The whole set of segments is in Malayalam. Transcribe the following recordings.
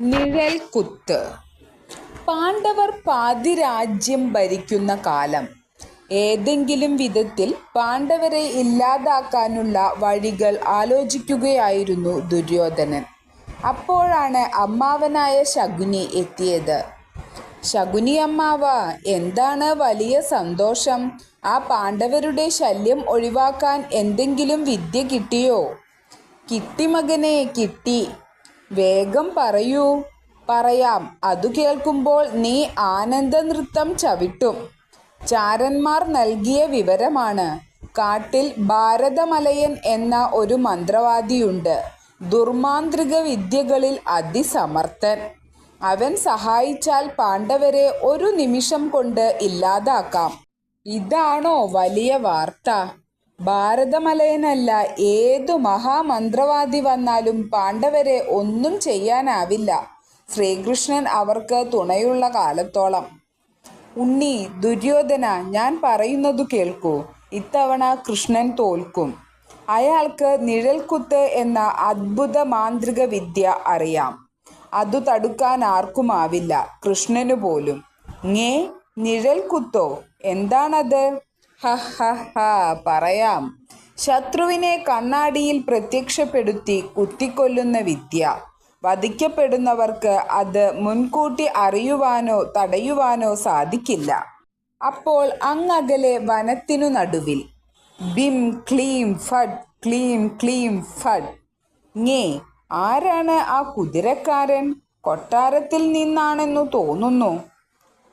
നിഴൽക്കുത്ത് പാണ്ഡവർ പാതിരാജ്യം ഭരിക്കുന്ന കാലം. ഏതെങ്കിലും വിധത്തിൽ പാണ്ഡവരെ ഇല്ലാതാക്കാനുള്ള വഴികൾ ആലോചിക്കുകയായിരുന്നു ദുര്യോധനൻ. അപ്പോഴാണ് അമ്മാവനായ ശകുനി എത്തിയത്. ശകുനി അമ്മാവ എന്താണ് വലിയ സന്തോഷം? ആ പാണ്ഡവരുടെ ശല്യം ഒഴിവാക്കാൻ എന്തെങ്കിലും വിദ്യ കിട്ടിയോ? കിട്ടി മകനെ കിട്ടി. വേഗം പറയൂ. പറയാം. അതു കേൾക്കുമ്പോൾ നീ ആനന്ദനൃത്തം ചവിട്ടും. ചാരന്മാർ നൽകിയ വിവരമാണ്. കാട്ടിൽ ഭാരതമലയൻ എന്ന ഒരു മന്ത്രവാദിയുണ്ട്. ദുർമാന്ത്രിക വിദ്യകളിൽ അതിസമർത്ഥൻ. അവൻ സഹായിച്ചാൽ പാണ്ഡവരെ ഒരു നിമിഷം കൊണ്ട് ഇല്ലാതാക്കാം. ഇതാണോ വലിയ വാർത്ത? ഭാരതമലയനല്ല ഏതു മഹാമന്ത്രവാദി വന്നാലും പാണ്ഡവരെ ഒന്നും ചെയ്യാനാവില്ല. ശ്രീകൃഷ്ണൻ അവർക്ക് തുണയുള്ള കാലത്തോളം. ഉണ്ണി ദുര്യോധന ഞാൻ പറയുന്നതു കേൾക്കൂ. ഇത്തവണ കൃഷ്ണൻ തോൽക്കും. അയാൾക്ക് നിഴൽക്കുത്ത് എന്ന അദ്ഭുത മാന്ത്രിക വിദ്യ അറിയാം. അതു തടുക്കാൻ ആർക്കുമാവില്ല. കൃഷ്ണനു പോലും. ഞേ നിഴൽക്കുത്തോ? എന്താണത്? പറയാം. ശത്രുവിനെ കണ്ണാടിയിൽ പ്രത്യക്ഷപ്പെടുത്തി കുത്തിക്കൊല്ലുന്ന വിദ്യ. വധിക്കപ്പെടുന്നവർക്ക് അത് മുൻകൂട്ടി അറിയുവാനോ തടയുവാനോ സാധിക്കില്ല. അപ്പോൾ അങ്ങകലെ വനത്തിനു നടുവിൽ ബിം ക്ലീം ഫഡ് ക്ലീം ക്ലീം ഫഡ്. ഞേ ആരാണ് ആ കുതിരക്കാരൻ? കൊട്ടാരത്തിൽ നിന്നാണെന്നു തോന്നുന്നു.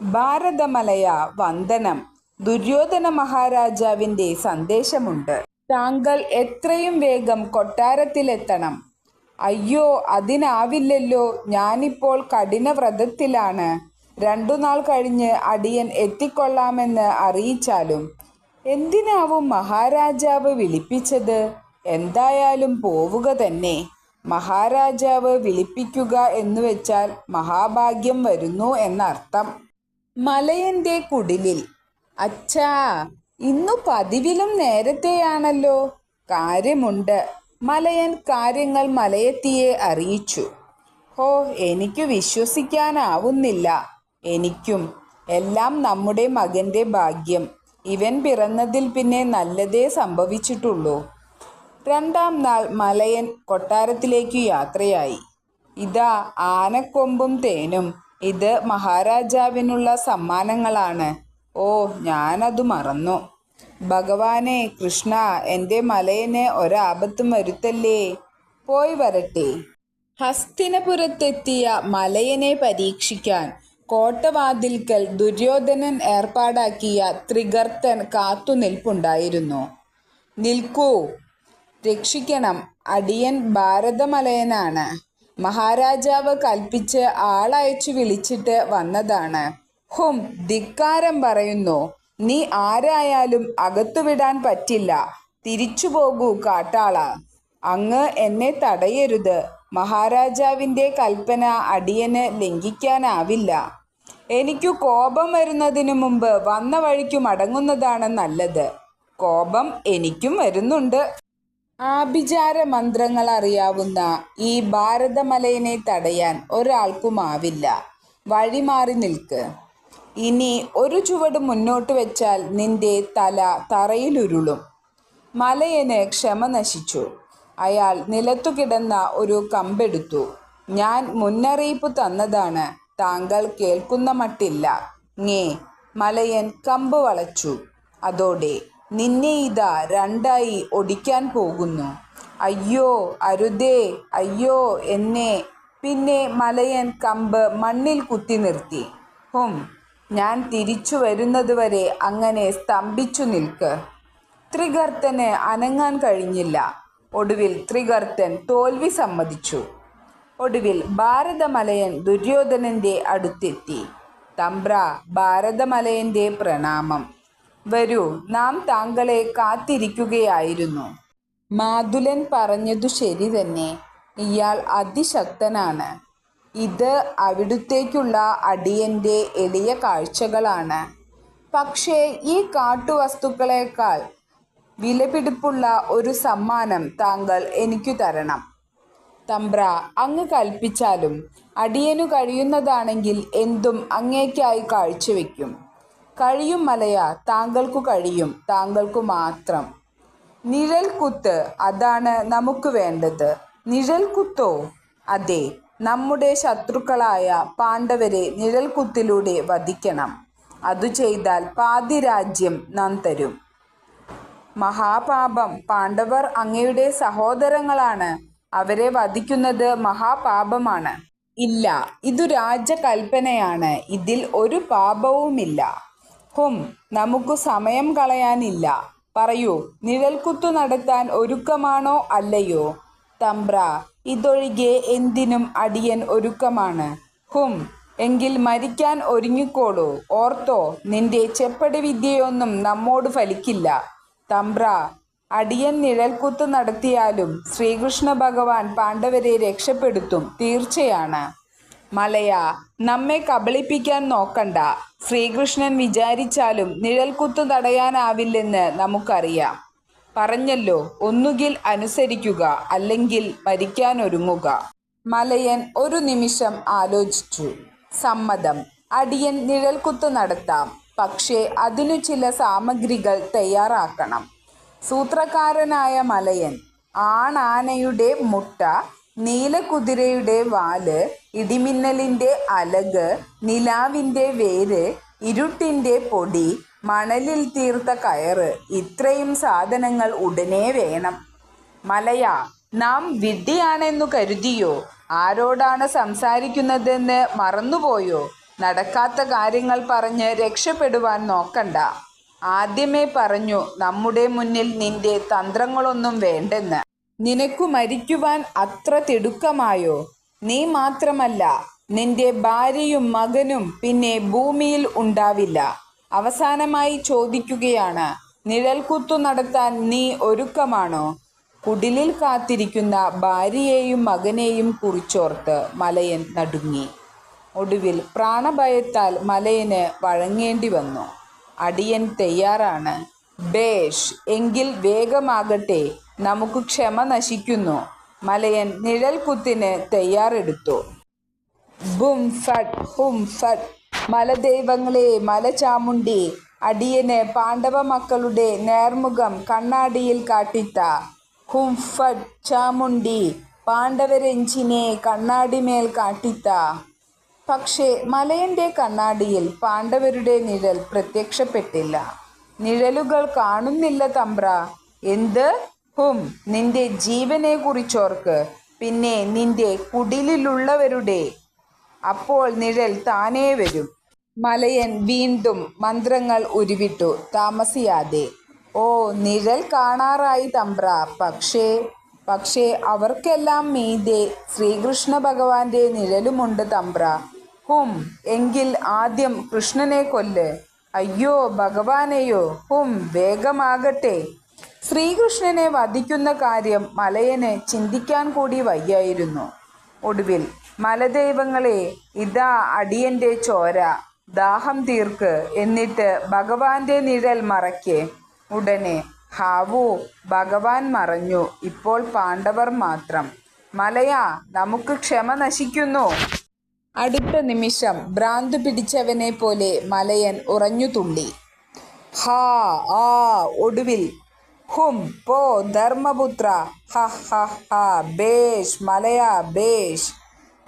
ഭാരതമലയ വന്ദനം. ദുര്യോധന മഹാരാജാവിന്റെ സന്ദേശമുണ്ട്. താങ്കൾ എത്രയും വേഗം കൊട്ടാരത്തിലെത്തണം. അയ്യോ അതിനാവില്ലല്ലോ. ഞാനിപ്പോൾ കഠിന വ്രതത്തിലാണ് രണ്ടു നാൾ കഴിഞ്ഞ് അടിയൻ എത്തിക്കൊള്ളാമെന്ന് അറിയിച്ചാലും. എന്തിനാവും മഹാരാജാവ് വിളിപ്പിച്ചത്? എന്തായാലും പോവുക തന്നെ. മഹാരാജാവ് വിളിപ്പിക്കുക എന്ന് വെച്ചാൽ മഹാഭാഗ്യം വരുന്നു എന്നർത്ഥം. മലയന്റെ കുടിലിൽ അച്ഛാ ഇന്നു പതിവിലും നേരത്തെയാണല്ലോ. കാര്യമുണ്ട്. മലയൻ കാര്യങ്ങൾ മലയത്തിയെ അറിയിച്ചു. ഹോ എനിക്ക് വിശ്വസിക്കാനാവുന്നില്ല. എനിക്കും എല്ലാം നമ്മുടെ മകന്റെ ഭാഗ്യം. ഇവൻ പിറന്നതിൽ പിന്നെ നല്ലതേ സംഭവിച്ചിട്ടുള്ളൂ. രണ്ടാം നാൾ മലയൻ കൊട്ടാരത്തിലേക്ക് യാത്രയായി. ഇതാ ആനക്കൊമ്പും തേനും. ഇത് മഹാരാജാവിനുള്ള സമ്മാനങ്ങളാണ്. ഓ ഞാനതു മറന്നു. ഭഗവാനെ കൃഷ്ണ എന്റെ മലയന് ഒരാപത്തും വരുത്തല്ലേ? പോയി വരട്ടെ. ഹസ്തിനപുരത്തെത്തിയ മലയനെ പരീക്ഷിക്കാൻ കോട്ടവാതിൽക്കൽ ദുര്യോധനൻ ഏർപ്പാടാക്കിയ ത്രികർത്തൻ കാത്തുനിൽപ്പുണ്ടായിരുന്നു. നിൽക്കൂ. രക്ഷിക്കണം. അടിയൻ ഭാരതമലയനാണ്. മഹാരാജാവ് കൽപ്പിച്ച് ആളയച്ചു വിളിച്ചിട്ട് വന്നതാണ്. ഹും ധിക്കാരം പറയുന്നു. നീ ആരായാലും അകത്തുവിടാൻ പറ്റില്ല. തിരിച്ചു പോകൂ കാട്ടാള. അങ്ങ് എന്നെ തടയരുത്. മഹാരാജാവിന്റെ കൽപ്പന അടിയന് ലംഘിക്കാനാവില്ല. എനിക്കു കോപം വരുന്നതിനു മുമ്പ് വന്ന വഴിക്ക് മടങ്ങുന്നതാണ് നല്ലത്. കോപം എനിക്കും വരുന്നുണ്ട്. ആഭിചാര മന്ത്രങ്ങൾ അറിയാവുന്ന ഈ ഭാരതമലയനെ തടയാൻ ഒരാൾക്കുമാവില്ല വഴിമാറി നിൽക്ക്. ഇനി ഒരു ചുവട് മുന്നോട്ട് വെച്ചാൽ നിന്റെ തല തറയിലുരുളും. മലയന് ക്ഷമ നശിച്ചു. അയാൾ നിലത്തു കിടന്ന ഒരു കമ്പെടുത്തു. ഞാൻ മുന്നറിയിപ്പ് തന്നതാണ്. താങ്കൾ കേൾക്കുന്ന മട്ടില്ല. ഞേ മലയൻ കമ്പ് വളച്ചു. അതോടെ നിന്നെ ഇതാ രണ്ടായി ഒടിക്കാൻ പോകുന്നു. അയ്യോ അരുതേ അയ്യോ എന്നെ. പിന്നെ മലയൻ കമ്പ് മണ്ണിൽ കുത്തി നിർത്തി. ഹും ഞാൻ തിരിച്ചു വരുന്നതുവരെ അങ്ങനെ സ്തംഭിച്ചു നിൽക്ക്. ത്രികർത്തന് അനങ്ങാൻ കഴിഞ്ഞില്ല. ഒടുവിൽ ത്രികർത്തൻ തോൽവി സമ്മതിച്ചു. ഒടുവിൽ ഭാരതമലയൻ ദുര്യോധനന്റെ അടുത്തെത്തി. തമ്പ്ര ഭാരതമലയന്റെ പ്രണാമം. വരൂ നാം താങ്കളെ കാത്തിരിക്കുകയായിരുന്നു. മാതുലൻ പറഞ്ഞതു ശരി തന്നെ. ഇയാൾ അതിശക്തനാണ്. ഇത് അവിടുത്തേക്കുള്ള അടിയന്റെ എളിയ കാഴ്ചകളാണ്. പക്ഷേ ഈ കാട്ടുവസ്തുക്കളേക്കാൾ വിലപിടിപ്പുള്ള ഒരു സമ്മാനം താങ്കൾ എനിക്കു തരണം. തമ്പ്ര അങ്ങ് കൽപ്പിച്ചാലും അടിയനു കഴിയുന്നതാണെങ്കിൽ എന്തും അങ്ങേക്കായി കാഴ്ചവെക്കും. കഴിയും മലയ താങ്കൾക്കു കഴിയും താങ്കൾക്കു മാത്രം. നിഴൽക്കുത്ത് അതാണ് നമുക്ക് വേണ്ടത്. നിഴൽക്കുത്തോ? അതെ. നമ്മുടെ ശത്രുക്കളായ പാണ്ഡവരെ നിഴൽക്കുത്തിലൂടെ വധിക്കണം. അതു ചെയ്താൽ പാതിരാജ്യം നാം തരും മഹാപാപം പാണ്ഡവർ അങ്ങയുടെ സഹോദരങ്ങളാണ്. അവരെ വധിക്കുന്നത് മഹാപാപമാണ്. ഇല്ല ഇതു രാജകൽപ്പനയാണ്. ഇതിൽ ഒരു പാപവുമില്ല. ഹും നമുക്ക് സമയം കളയാനില്ല. പറയൂ നിഴൽക്കുത്തു നടത്താൻ ഒരുക്കമാണോ അല്ലയോ? തമ്പ്ര ഇതൊഴികെ എന്തിനും അടിയൻ ഒരുക്കമാണ്. ഹും എങ്കിൽ മരിക്കാൻ ഒരുങ്ങിക്കോളൂ. ഓർത്തോ നിന്റെ ചെപ്പടി വിദ്യയൊന്നും നമ്മോട് ഫലിക്കില്ല. തമ്പ്ര അടിയൻ നിഴൽക്കുത്ത് നടത്തിയാലും ശ്രീകൃഷ്ണ ഭഗവാൻ പാണ്ഡവരെ രക്ഷപ്പെടുത്തും തീർച്ചയാണ്. മലയ നമ്മെ കബളിപ്പിക്കാൻ നോക്കണ്ട. ശ്രീകൃഷ്ണൻ വിചാരിച്ചാലും നിഴൽക്കുത്ത് തടയാനാവില്ലെന്ന് നമുക്കറിയാം. പറഞ്ഞല്ലോ ഒന്നുകിൽ അനുസരിക്കുക അല്ലെങ്കിൽ മരിക്കാനൊരുങ്ങുക. മലയൻ ഒരു നിമിഷം ആലോചിച്ചു. സമ്മതം. അടിയൻ നിഴൽക്കുത്ത് നടത്താം. പക്ഷേ അതിനു ചില സാമഗ്രികൾ തയ്യാറാക്കണം. സൂത്രക്കാരനായ മലയൻ ആണാനയുടെ മുട്ട നീലകുതിരയുടെ വാൽ ഇടിമിന്നലിന്റെ അലക് നിലാവിന്റെ വേര് ഇരുട്ടിന്റെ പൊടി മണലിൽ തീർത്ത കയറ് ഇത്രയും സാധനങ്ങൾ ഉടനെ വേണം. മലയ നാം വിഡ്ഢിയാണെന്നു കരുതിയോ? ആരോടാണ് സംസാരിക്കുന്നതെന്ന് മറന്നുപോയോ? നടക്കാത്ത കാര്യങ്ങൾ പറഞ്ഞ് രക്ഷപ്പെടുവാൻ നോക്കണ്ട. ആദ്യമേ പറഞ്ഞു നമ്മുടെ മുന്നിൽ നിന്റെ തന്ത്രങ്ങളൊന്നും വേണ്ടെന്ന്. നിനക്കു മരിക്കുവാൻ അത്ര തിടുക്കമായോ? നീ മാത്രമല്ല നിന്റെ ഭാര്യയും മകനും പിന്നെ ഭൂമിയിൽ ഉണ്ടാവില്ല. അവസാനമായി ചോദിക്കുകയാണ് നിഴൽക്കുത്തു നടത്താൻ നീ ഒരുക്കമാണോ? കുടിലിൽ കാത്തിരിക്കുന്ന ഭാര്യയെയും മകനെയും കുറിച്ചോർത്ത് മലയൻ നടുങ്ങി. ഒടുവിൽ പ്രാണഭയത്താൽ മലയന് വഴങ്ങേണ്ടി വന്നു. അടിയൻ തയ്യാറാണ്. ബേഷ് എങ്കിൽ വേഗമാകട്ടെ നമുക്ക് ക്ഷമ നശിക്കുന്നു മലയൻ നിഴൽക്കുത്തിന് തയ്യാറെടുത്തു. ബും ഫട്ട് ഹും ഫട്ട്. മലദൈവങ്ങളെ മലചാമുണ്ടി അടിയന് പാണ്ഡവ മക്കളുടെ നേർമുഖം കണ്ണാടിയിൽ കാട്ടിത്ത ഹുംഫഡ് ചാമുണ്ടി പാണ്ഡവരെഞ്ചിനെ കണ്ണാടിമേൽ കാട്ടിത്ത. പക്ഷേ മലയന്റെ കണ്ണാടിയിൽ പാണ്ഡവരുടെ നിഴൽ പ്രത്യക്ഷപ്പെട്ടില്ല. നിഴലുകൾ കാണുന്നില്ല തമ്പ്ര. എന്ത്? ഹും നിന്റെ ജീവനെ കുറിച്ചോർക്ക്. പിന്നെ നിന്റെ കുടിലിലുള്ളവരുടെ. അപ്പോൾ നിഴൽ താനേ വരും. മലയൻ വീണ്ടും മന്ത്രങ്ങൾ ഉരുവിട്ടു. താമസിയാതെ. ഓ നിഴൽ കാണാറായി തമ്പ്ര. പക്ഷേ പക്ഷേ അവർക്കെല്ലാം മീതെ ശ്രീകൃഷ്ണ ഭഗവാന്റെ നിഴലുമുണ്ട് തമ്പ്ര. ഹും എങ്കിൽ ആദ്യം കൃഷ്ണനെ കൊല്ല്. അയ്യോ ഭഗവാനെയോ? ഹും വേഗമാകട്ടെ. ശ്രീകൃഷ്ണനെ വധിക്കുന്ന കാര്യം മലയന് ചിന്തിക്കാൻ കൂടി വയ്യായിരുന്നു. ഒടുവിൽ മലദൈവങ്ങളെ ഇതാ അടിയന്റെ ചോര. ദാഹം തീർക്ക്. എന്നിട്ട് ഭഗവാന്റെ നിഴൽ മറയ്ക്കേ. ഉടനെ ഹാവു ഭഗവാൻ മറഞ്ഞു. ഇപ്പോൾ പാണ്ഡവർ മാത്രം. മലയാ നമുക്ക് ക്ഷമ നശിക്കുന്നു. അടുത്ത നിമിഷം ഭ്രാന്തു പിടിച്ചവനെ പോലെ മലയൻ ഉറഞ്ഞു തുള്ളി. ഹാ ആ ഒടുവിൽ. ഹും പോ ധർമ്മപുത്ര. ഹ ഹ ഹ ബേഷ് മലയ ബേഷ്.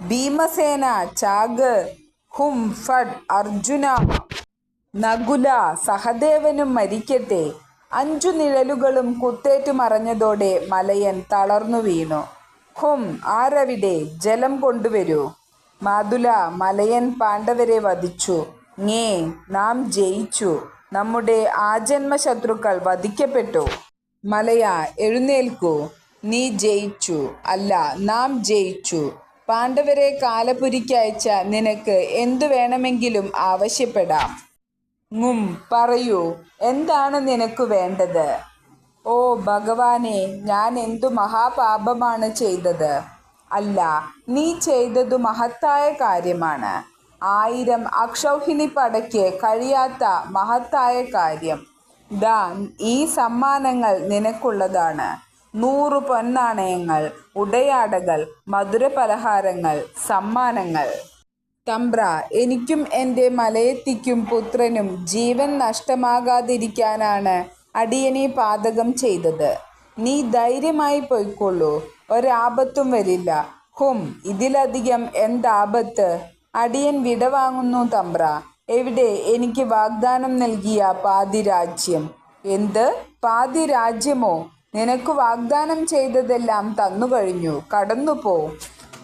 ഭീമസേന ചാഗ്. ഹും ഫഡ് അർജുന നകുല സഹദേവനും മരിക്കട്ടെ. അഞ്ചു നിഴലുകളും കുത്തേറ്റു മറഞ്ഞതോടെ മലയൻ തളർന്നു വീണു. ഹും ആരവിടെ? ജലം കൊണ്ടുവരൂ. മാതുല മലയൻ പാണ്ഡവരെ വധിച്ചു. ഞേ നാം ജയിച്ചു. നമ്മുടെ ആജന്മ ശത്രുക്കൾ വധിക്കപ്പെട്ടു. മലയ എഴുന്നേൽക്കൂ. നീ ജയിച്ചു. അല്ല നാം ജയിച്ചു. പാണ്ഡവരെ കാലപുരിക്കയച്ച നിനക്ക് എന്തു വേണമെങ്കിലും ആവശ്യപ്പെടാം. മും പറയൂ എന്താണ് നിനക്ക് വേണ്ടത്? ഓ ഭഗവാനെ ഞാൻ എന്തു മഹാപാപമാണ് ചെയ്തത്? അല്ല നീ ചെയ്തതു മഹത്തായ കാര്യമാണ്. ആയിരം അക്ഷൗഹിണി പടയ്ക്ക് കഴിയാത്ത മഹത്തായ കാര്യം. ദാ ഈ സമ്മാനങ്ങൾ നിനക്കുള്ളതാണ്. നൂറ് പൊന്നാണയങ്ങൾ ഉടയാടകൾ മധുര പലഹാരങ്ങൾ സമ്മാനങ്ങൾ. തമ്പ്ര എനിക്കും എന്റെ മലയത്തിക്കും പുത്രനും ജീവൻ നഷ്ടമാകാതിരിക്കാനാണ് അടിയനെ പാതകം ചെയ്തത്. നീ ധൈര്യമായി പോയിക്കൊള്ളൂ ഒരാപത്തും വരില്ല. ഹും ഇതിലധികം എന്താപത്ത്? അടിയൻ വിടവാങ്ങുന്നു തമ്പ്ര. എവിടെ എനിക്ക് വാഗ്ദാനം നൽകിയ പാതിരാജ്യം? എന്ത്? പാതി രാജ്യമോ നിനക്ക് വാഗ്ദാനം ചെയ്തതെല്ലാം തന്നുകഴിഞ്ഞു. കടന്നുപോ.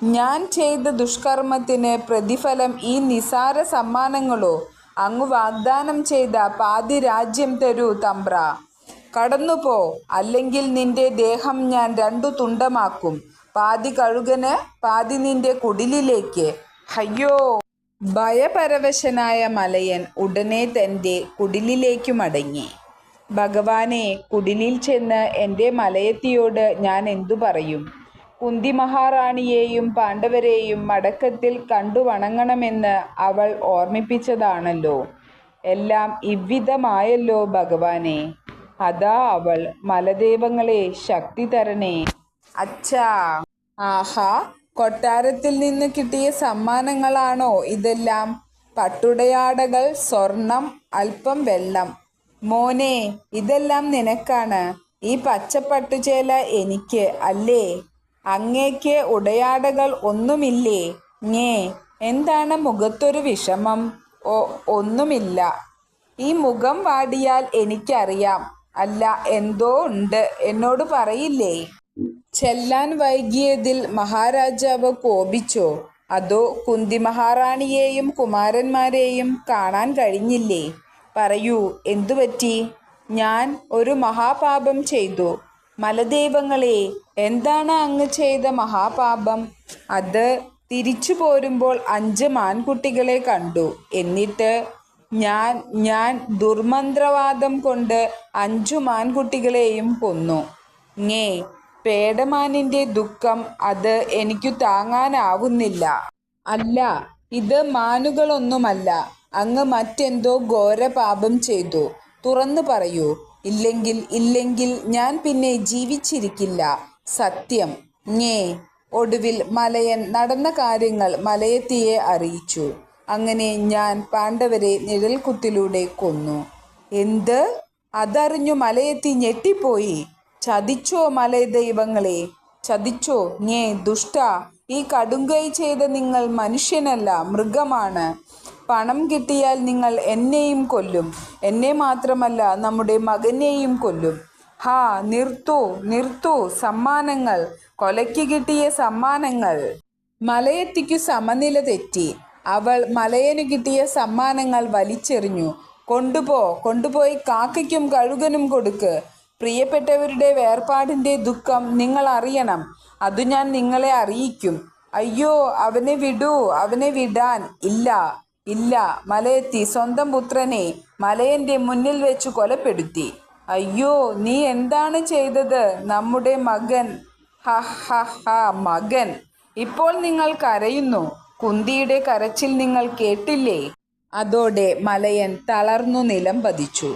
ഞാൻ ചെയ്ത ദുഷ്കർമ്മത്തിന് പ്രതിഫലം ഈ നിസാര സമ്മാനങ്ങളോ. അങ്ങ് വാഗ്ദാനം ചെയ്ത പാതി രാജ്യം തരൂ തമ്പ്ര. കടന്നുപോ. അല്ലെങ്കിൽ നിന്റെ ദേഹം ഞാൻ രണ്ടു തുണ്ടമാക്കും. പാതി കഴുകന് പാതി നിന്റെ കുടിലിലേക്ക്. അയ്യോ. ഭയപരവശനായ മലയൻ ഉടനെ തന്റെ കുടിലിലേക്കു മടങ്ങി. ഭഗവാനെ കുടിലിൽ ചെന്ന് എന്റെ മലയത്തിയോട് ഞാൻ എന്തു പറയും? കുന്തി മഹാറാണിയെയും പാണ്ഡവരെയും മടക്കത്തിൽ കണ്ടു വണങ്ങണമെന്ന് അവൾ ഓർമ്മിപ്പിച്ചതാണല്ലോ. എല്ലാം ഇവ്വിധമായല്ലോ ഭഗവാനെ. അതാ അവൾ മലദേവങ്ങളെ ശക്തി തരണേ. അച്ഛാ. ആഹാ കൊട്ടാരത്തിൽ നിന്ന് കിട്ടിയ സമ്മാനങ്ങളാണോ ഇതെല്ലാം? പട്ടുടയാടകൾ സ്വർണം അല്പം വെള്ളം. മോനെ ഇതെല്ലാം നിനക്കാണ്. ഈ പച്ചപ്പട്ടുചേല എനിക്ക് അല്ലേ? അങ്ങേക്ക് ഉടയാടകൾ ഒന്നുമില്ലേ? ഞേ എന്താണ് മുഖത്തൊരു വിഷമം? ഓ ഒന്നുമില്ല. ഈ മുഖം വാടിയാൽ എനിക്കറിയാം. അല്ല എന്തോ ഉണ്ട്. എന്നോട് പറയില്ലേ? ചെല്ലാൻ വൈകിയതിൽ മഹാരാജാവ് കോപിച്ചോ? അതോ കുന്തി മഹാറാണിയെയും കുമാരന്മാരെയും കാണാൻ കഴിഞ്ഞില്ലേ? പറയൂ എന്തുപറ്റി ഞാൻ ഒരു മഹാപാപം ചെയ്തു. മലദൈവങ്ങളെ എന്താണ് അങ്ങ് ചെയ്ത മഹാപാപം? അത് തിരിച്ചു പോരുമ്പോൾ അഞ്ച് മാൻകുട്ടികളെ കണ്ടു. എന്നിട്ട് ഞാൻ ഞാൻ ദുർമന്ത്രവാദം കൊണ്ട് അഞ്ചു മാൻകുട്ടികളെയും കൊന്നു. ഞേ പേടമാനിന്റെ ദുഃഖം അത് എനിക്കു താങ്ങാനാവുന്നില്ല. അല്ല ഇത് മാനുകളൊന്നുമല്ല. അങ്ങ് മറ്റെന്തോ ഘോരപാപം ചെയ്തു. തുറന്നു പറയൂ ഇല്ലെങ്കിൽ ഇല്ലെങ്കിൽ ഞാൻ പിന്നെ ജീവിച്ചിരിക്കില്ല. സത്യം. ഞേ ഒടുവിൽ മലയൻ നടന്ന കാര്യങ്ങൾ മലയത്തിയെ അറിയിച്ചു. അങ്ങനെ ഞാൻ പാണ്ഡവരെ നിഴൽക്കുത്തിലൂടെ കൊന്നു. എന്ത്? അതറിഞ്ഞു മലയെത്തി ഞെട്ടിപ്പോയി. ചതിച്ചോ മലയദൈവങ്ങളെ? ചതിച്ചോ? ഞേ ദുഷ്ട ഈ കടുങ്കൈ ചെയ്ത നിങ്ങൾ മനുഷ്യനല്ല മൃഗമാണ്. പണം കിട്ടിയാൽ നിങ്ങൾ എന്നെയും കൊല്ലും. എന്നെ മാത്രമല്ല നമ്മുടെ മകനെയും കൊല്ലും. ഹാ നിർത്തൂ നിർത്തൂ സമ്മാനങ്ങൾ. കൊലയ്ക്ക് കിട്ടിയ സമ്മാനങ്ങൾ. മലയത്തിക്കു സമനില തെറ്റി. അവൾ മലയനു കിട്ടിയ സമ്മാനങ്ങൾ വലിച്ചെറിഞ്ഞു. കൊണ്ടുപോ കൊണ്ടുപോയി കാക്കയ്ക്കും കഴുകനും കൊടുക്ക്. പ്രിയപ്പെട്ടവരുടെ വേർപാടിന്റെ ദുഃഖം നിങ്ങൾ അറിയണം. അതു ഞാൻ നിങ്ങളെ അറിയിക്കും. അയ്യോ അവനെ വിടൂ അവനെ വിടാൻ ഇല്ല. ഇല്ല മലയത്തി. സ്വന്തം പുത്രനെ മലയന്റെ മുന്നിൽ വെച്ച് കൊലപ്പെടുത്തി. അയ്യോ നീ എന്താണ് ചെയ്തത്? നമ്മുടെ മകൻ. ഹ ഹ ഹ മകൻ. ഇപ്പോൾ നിങ്ങൾ കരയുന്നു. കുന്തിയുടെ കരച്ചിൽ നിങ്ങൾ കേട്ടില്ലേ? അതോടെ മലയൻ തളർന്നു നിലം പതിച്ചു.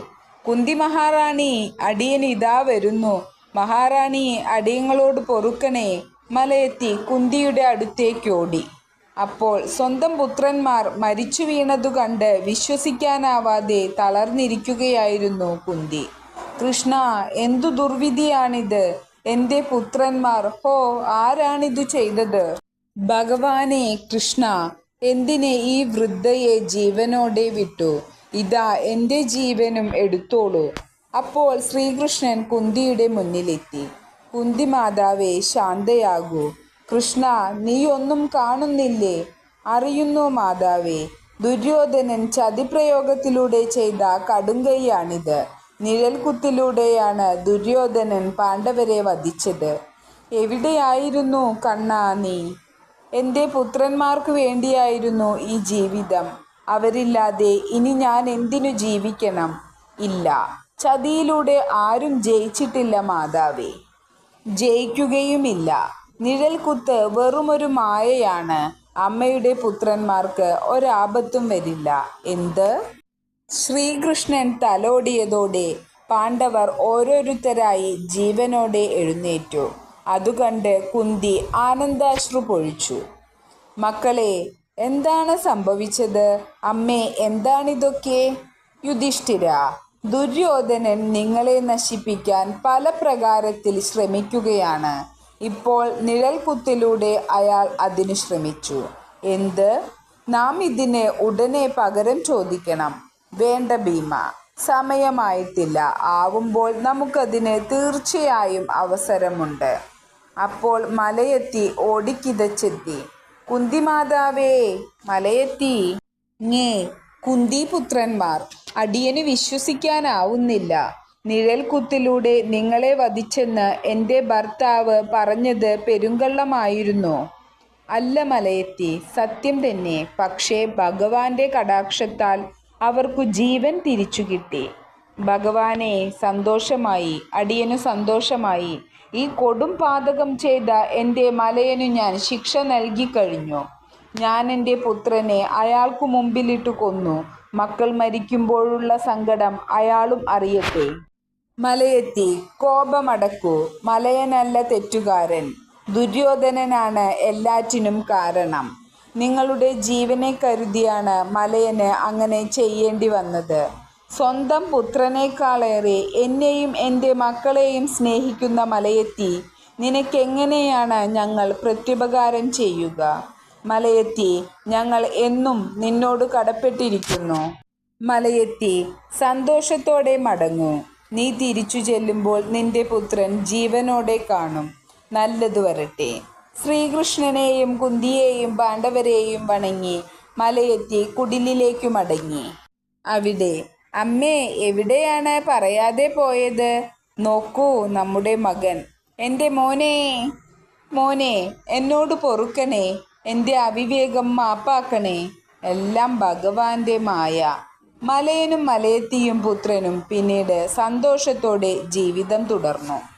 കുന്തി മഹാറാണി അടിയൻ ഇതാ വരുന്നു. മഹാറാണി അടിയങ്ങളോട് പൊറുക്കണേ. മലയെത്തി കുന്തിയുടെ അടുത്തേക്കോടി അപ്പോൾ സ്വന്തം പുത്രന്മാർ മരിച്ചു വീണതു കണ്ട് വിശ്വസിക്കാനാവാതെ തളർന്നിരിക്കുകയായിരുന്നു കുന്തി. കൃഷ്ണ എന്തു ദുർവിധിയാണിത്? എന്റെ പുത്രന്മാർ ഹോ ആരാണിത് ചെയ്തത്? ഭഗവാനെ കൃഷ്ണ എന്തിനെ ഈ വൃദ്ധയെ ജീവനോടെ വിട്ടു? ഇതാ എന്റെ ജീവനും എടുത്തോളൂ അപ്പോൾ ശ്രീകൃഷ്ണൻ കുന്തിയുടെ മുന്നിലെത്തി. കുന്തി മാതാവേ ശാന്തയാകൂ. കൃഷ്ണ നീയൊന്നും കാണുന്നില്ലേ? അറിയുന്നു മാതാവേ. ദുര്യോധനൻ ചതിപ്രയോഗത്തിലൂടെ ചെയ്ത കടുങ്കൈയാണിത്. നിഴൽക്കുത്തിലൂടെയാണ് ദുര്യോധനൻ പാണ്ഡവരെ വധിച്ചത്. എവിടെയായിരുന്നു കണ്ണ നീ? എന്റെ പുത്രന്മാർക്ക് വേണ്ടിയായിരുന്നു ഈ ജീവിതം. അവരില്ലാതെ ഇനി ഞാൻ എന്തിനു ജീവിക്കണം? ഇല്ല. ചതിയിലൂടെ ആരും ജയിച്ചിട്ടില്ല മാതാവേ. ജയിക്കുകയുമില്ല. നിഴൽക്കുത്ത് വെറുമൊരു മായയാണ്. അമ്മയുടെ പുത്രന്മാർക്ക് ഒരാപത്തും വരില്ല. എന്ത്? ശ്രീകൃഷ്ണൻ തലോടിയതോടെ പാണ്ഡവർ ഓരോരുത്തരായി ജീവനോടെ എഴുന്നേറ്റു. അതുകണ്ട് കുന്തി ആനന്ദാശ്രു പൊഴിച്ചു. മക്കളെ എന്താണ് സംഭവിച്ചത്? അമ്മേ എന്താണിതൊക്കെ? യുധിഷ്ഠിര ദുര്യോധനൻ നിങ്ങളെ നശിപ്പിക്കാൻ പല പ്രകാരത്തിൽ ശ്രമിക്കുകയാണ്. ഇപ്പോൾ നിഴൽക്കുത്തിലൂടെ അയാൾ അതിന് ശ്രമിച്ചു. എന്ത്? നാം ഇതിനെ ഉടനെ പകരം ചോദിക്കണം. വേണ്ട ഭീമ സമയമായിട്ടില്ല. ആവുമ്പോൾ നമുക്കതിന് തീർച്ചയായും അവസരമുണ്ട് അപ്പോൾ മലയെത്തി ഓടിക്കിതച്ചെത്തി. കുന്തിമാതാവേ മലയെത്തി. ഞേ കുന്തിപുത്രന്മാർ അടിയന് വിശ്വസിക്കാനാവുന്നില്ല. നിഴൽക്കുത്തിലൂടെ നിങ്ങളെ വധിച്ചെന്ന് എന്റെ ഭർത്താവ് പറഞ്ഞത് പെരുങ്കള്ളമായിരുന്നോ. അല്ല മലയെത്തി സത്യം തന്നെ. പക്ഷേ ഭഗവാന്റെ കടാക്ഷത്താൽ അവർക്കു ജീവൻ തിരിച്ചു കിട്ടി. ഭഗവാനെ സന്തോഷമായി അടിയനു സന്തോഷമായി. ഈ കൊടും പാതകം ചെയ്ത എന്റെ മലയനു ഞാൻ ശിക്ഷ നൽകിക്കഴിഞ്ഞു ഞാൻ എന്റെ പുത്രനെ അയാൾക്കു മുമ്പിലിട്ട് കൊന്നു. മക്കൾ മരിക്കുമ്പോഴുള്ള സങ്കടം അയാളും അറിയട്ടെ. മലയെത്തി. കോപമടക്കൂ. മലയനല്ല തെറ്റുകാരൻ. ദുര്യോധനനാണ് എല്ലാറ്റിനും കാരണം. നിങ്ങളുടെ ജീവനെ കരുതിയാണ് മലയന് അങ്ങനെ ചെയ്യേണ്ടി വന്നത്. സ്വന്തം പുത്രനേക്കാളേറെ എന്നെയും എന്റെ മക്കളെയും സ്നേഹിക്കുന്ന മലയെത്തി. നിനക്കെങ്ങനെയാണ് ഞങ്ങൾ പ്രത്യുപകാരം ചെയ്യുക? മലയെത്തി. ഞങ്ങൾ എന്നും നിന്നോട് കടപ്പെട്ടിരിക്കുന്നു. മലയെത്തി. സന്തോഷത്തോടെ മടങ്ങൂ. നീ തിരിച്ചു ചെല്ലുമ്പോൾ നിന്റെ പുത്രൻ ജീവനോടെ കാണും. നല്ലതു വരട്ടെ. ശ്രീകൃഷ്ണനെയും കുന്തിയെയും പാണ്ഡവരെയും വണങ്ങി മലയെത്തി കുടിലിലേക്കു മടങ്ങി. അവിടെ അമ്മേ എവിടെയാണ് പറയാതെ പോയത്? നോക്കൂ നമ്മുടെ മകൻ. എന്റെ മോനെ മോനെ എന്നോട് പൊറുക്കണേ. എന്റെ അവിവേകം മാപ്പാക്കണേ. എല്ലാം ഭഗവാന്റെ മായ. മലയനും മലയത്തിയും പുത്രനും പിന്നീട് സന്തോഷത്തോടെ ജീവിതം തുടർന്നു.